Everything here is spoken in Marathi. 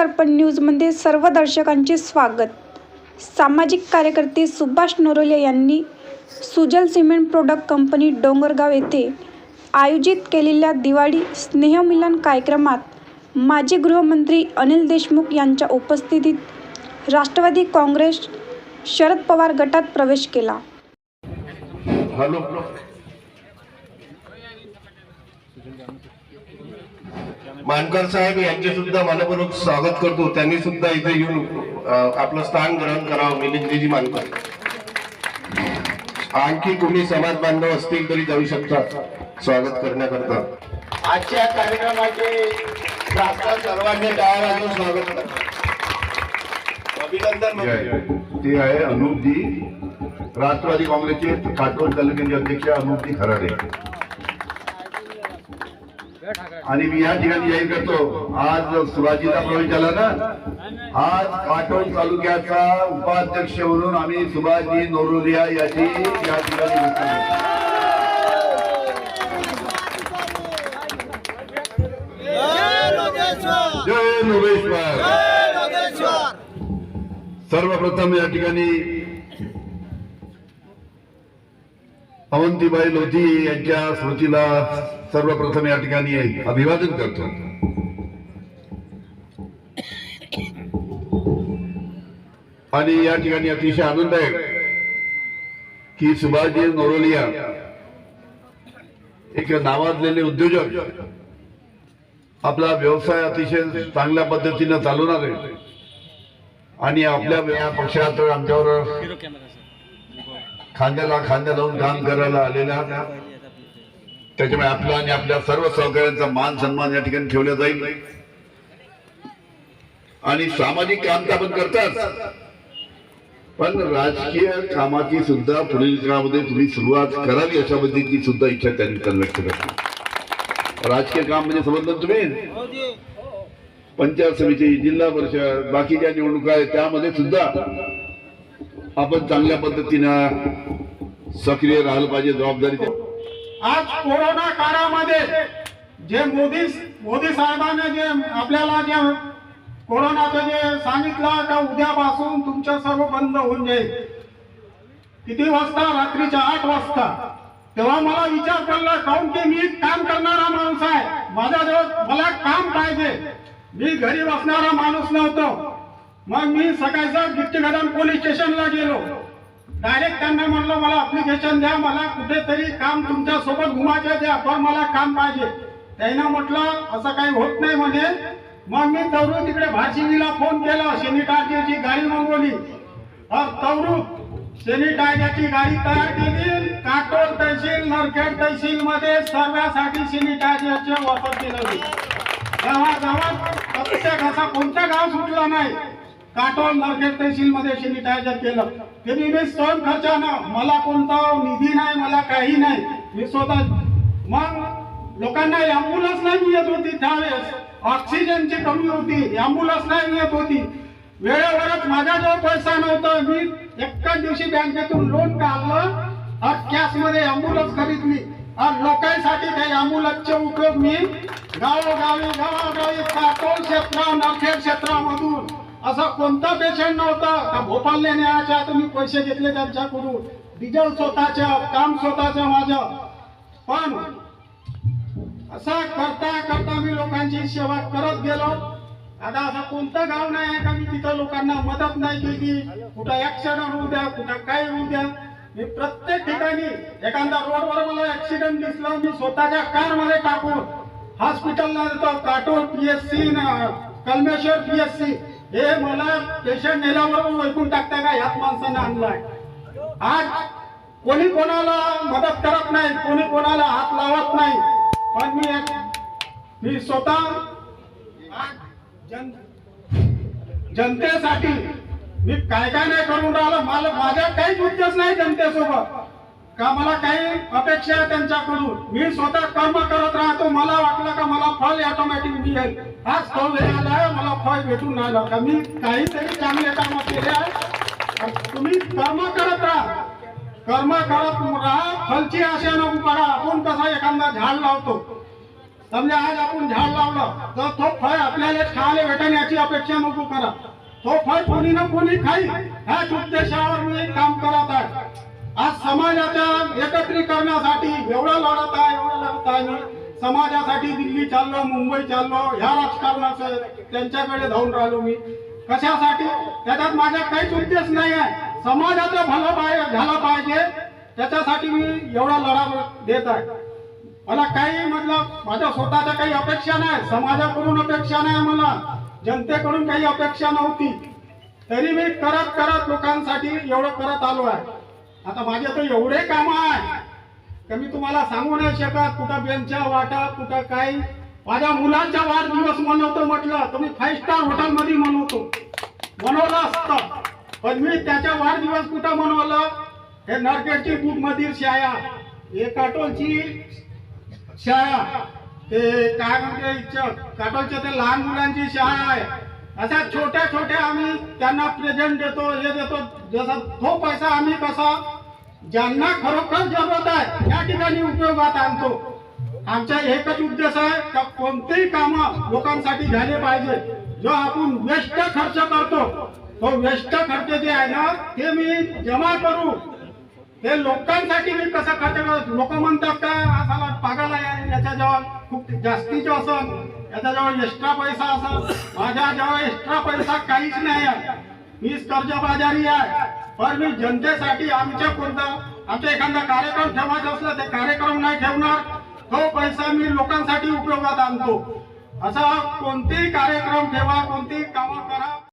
दर्पण न्यूजमध्ये सर्व दर्शकांचे स्वागत. सामाजिक कार्यकर्ते सुभाष नरोले यांनी Sujal cement product company Dongargaon येथे आयोजित केलेल्या दिवाळी स्नेहमिलन कार्यक्रमात माजी गृहमंत्री अनिल देशमुख यांच्या उपस्थितीत राष्ट्रवादी काँग्रेस शरद पवार गटात प्रवेश केला. हॅलो. मानकर साहेब यांचे सुद्धा मनपूर्वक स्वागत करतो. त्यांनी सुद्धा इथे येऊन आपलं स्थान ग्रहण करावं मिलिंदजी मानकर. आणखी कोणी समाज बांधव असतील तरी जाऊ शकता स्वागत करण्याकरता. आजच्या कार्यक्रमाचे सर्वांनी वाजवून स्वागत करतात अभिनंदन म्हणजे. ते आहे अनुपजी राष्ट्रवादी काँग्रेसचे काटोल तालुक्याचे अध्यक्ष अनुपजी खराडे. आणि मी या ठिकाणी जाहीर करतो आज सुभाषजीचा प्रवेश झाला ना आज काटोल तालुक्याचा उपाध्यक्ष म्हणून आम्ही सुभाषजी नोरोलिया याची या ठिकाणी सर्वप्रथम या ठिकाणी अवंतीबाई लोधी यांच्या स्मृतीला सर्वप्रथम या ठिकाणी अभिवादन करतो. आणि या ठिकाणी अतिशय आनंद आहे की सुभाषजी नोरोलिया एक नावाजलेले उद्योजक आपला व्यवसाय अतिशय चांगल्या पद्धतीनं चालवणार. आहे आणि आपल्या पक्षात आमच्यावर खांद्याला खांद्या लावून काम करायला आलेल्या त्याच्यामुळे आपला आणि आपल्या सर्व सहकार्यांचा मान सन्मान या ठिकाणी ठेवला जाईल. आणि सामाजिक काम तर आपण करतात. पण राजकीय कामाची सुद्धा पुढील काळामध्ये तुम्ही सुरुवात करावी अशा पद्धतीची सुद्धा इच्छा त्यांनी त्यांना व्यक्त करतो राजकीय काम म्हणजे समजलं तुम्ही. पंचायत समिती जिल्हा परिषद बाकीच्या निवडणुका आहेत त्यामध्ये सुद्धा आपण चांगल्या पद्धतीनं सक्रिय राहिलं पाहिजे जबाबदारी आज कोरोना काळामध्ये जे मोदी मोदी साहेबांनी जे आपल्याला जे कोरोनाचं जे सांगितलं का उद्यापासून तुमचं सर्व बंद होऊन जाईल. किती वाजता? रात्रीच्या आठ वाजता. तेव्हा मला विचार करला काऊन की मी काम करणारा माणूस आहे? माझ्याजवळ मला काम पाहिजे. मी घरी बसणारा माणूस नव्हतो. मग मी सकाळचा गिट्टीगडन पोलीस स्टेशनला गेलो. डायरेक्ट त्यांना म्हणलं मला अप्लिकेशन द्या मला कुठेतरी काम तुमच्यासोबत घुमायचं द्या पण मला काम पाहिजे. त्यानं म्हटलं असं काही होत नाही म्हणे. मग मी तवरू तिकडे भाषिणीला फोन केला सेनिटायझरची गाडी मागवली. तवरू सेनिटायझरची गाडी तयार केली काटोल तहसील नरखेड तहसील मध्ये सर्वांसाठी सेनिटायझरचे वापर केले गावात प्रत्येक असा कोणता गाव सुटला नाही काटोल नरखेड तहसीलमध्ये सॅनिटायझर केलं. ते मी स्वयं खर्चानं मला कोणता निधी नाही मला काही नाही. मी स्वतः मग लोकांना अँब्युलन्स नाही मिळत होती त्यावेळेस. ऑक्सिजनची कमी होती अँब्युलन्स नाही मिळत होती. वेळेवरच माझ्याजवळ पैसा नव्हता. मी एकाच दिवशी बँकेतून लोन काढलं कॅशमध्ये अँब्युलन्स खरीदली आणि लोकांसाठी काही अँब्युलन्सचे उपयोग मी गावोगावी गावागावी काटोल क्षेत्र नरखेड क्षेत्रामधून असा कोणता पेशंट नव्हता का भोपाळला न्यायच्या तुम्ही पैसे घेतले त्यांच्याकडून? डिझेल स्वतःच्या काम स्वतःचं माझं. पण असा करता करता मी लोकांची सेवा करत गेलो. आता असं कोणतं गाव नाही आहे का मी तिथं लोकांना मदत नाही केली. कुठं ऍक्सिडेंट होऊ द्या कुठं काय होऊ द्या. मी प्रत्येक ठिकाणी एखादा रोडवर मला ऍक्सिडेंट दिसलं मी स्वतःच्या कारमध्ये टाकून हॉस्पिटलला जातो काटोल पीएससी कलमेश्वर पीएससी हे मला पेशंट नेल्यावर ओळखून टाकता का? ह्याच माणसानं आणलाय. आज कोणी कोणाला मदत करत नाही कोणी कोणाला हात लावत नाही पण मी मी स्वतः जन जनतेसाठी मी काय काय नाही करून राहिलो मला माझ्या काहीच उद्देश नाही जनतेसोबत. का मला काही अपेक्षा आहे त्यांच्याकडून? मी स्वतः कर्म करत राहतो. मला वाटलं का मला फळ ऑटोमॅटिक मिळेल. आज तो वेळ आलाय मला फळ भेटून राहिलं का? मी काहीतरी चांगले काम केले आहे. तुम्ही कर्म करत राहा. कर्म करत राहा. फलची आशा नको करा. आपण कसा एखादा झाड लावतो. समजा आज आपण झाड लावलं तर तो फळ आपल्याला खायला भेटेल याची अपेक्षा नको करा. तो फळ कोणी ना कोणी खाई ह्याच उद्देशावर मी काम करत आहे. आज समाजाच्या एकत्रीकरणासाठी एवढं लढत आहे एवढं लढत आहे ना. समाजासाठी दिल्ली चाललो मुंबई चाललो ह्या राजकारणाचं त्यांच्याकडे धावून राहिलो मी. कशासाठी? त्याच्यात माझा काहीच उद्देश नाही आहे. समाजाचं भलं पाहिजे झालं पाहिजे. त्याच्यासाठी मी एवढा लढा देत आहे. मला काही मतलब माझ्या स्वतःच्या काही अपेक्षा नाही. समाजाकडून अपेक्षा नाही मला जनतेकडून काही अपेक्षा नव्हती. तरी मी करत करत लोकांसाठी एवढं करत आलो आहे. आता माझे तर एवढे काम आहे तर मी तुम्हाला सांगू नाही शकत कुठं बेंच्या वाटा कुठं काही. माझ्या मुलांचा वाढदिवस मनवतो म्हटलं तर मी फाईव्ह स्टार हॉटेलमध्ये मनवतो. मनवलं असतं. पण मी त्याचा वाढदिवस कुठं मनवलं? हे नरकेडची बुक मधील शाळा. हे काटोलची शाळा. ते काय म्हणते काटोलच्या ते लहान मुलांची शाळा आहे. अशा छोट्या छोट्या आम्ही त्यांना प्रेझेंट देतो हे देतो. जसा तो पैसा आम्ही कसा ज्यांना खरोखर जरूरत आहे त्या ठिकाणी उपयोगात आणतो. आमचा एकच उद्देश आहे का कोणतेही काम लोकांसाठी झाले पाहिजे. जो आपण व्यस्त खर्च करतो तो व्यस्त खर्च जे आहे ना ते मी जमा करू. हे लोकांसाठी मी कसं खर्च करतो? लोक म्हणतात का आहे जवळ खूप जास्तीचं असं याच्याजवळ एक्स्ट्रा पैसा असं माझ्या जवळ एक्स्ट्रा पैसा काहीच नाही आहे. मीच कर्जबाजारी आहे. पण मी जनतेसाठी आमच्या कोणता आमचा एखादा कार्यक्रम ठेवायचा असला ते कार्यक्रम नाही ठेवणार. तो पैसा मी लोकांसाठी उपयोगात आणतो. असा कोणतेही कार्यक्रम ठेवा कोणतेही कामं करा.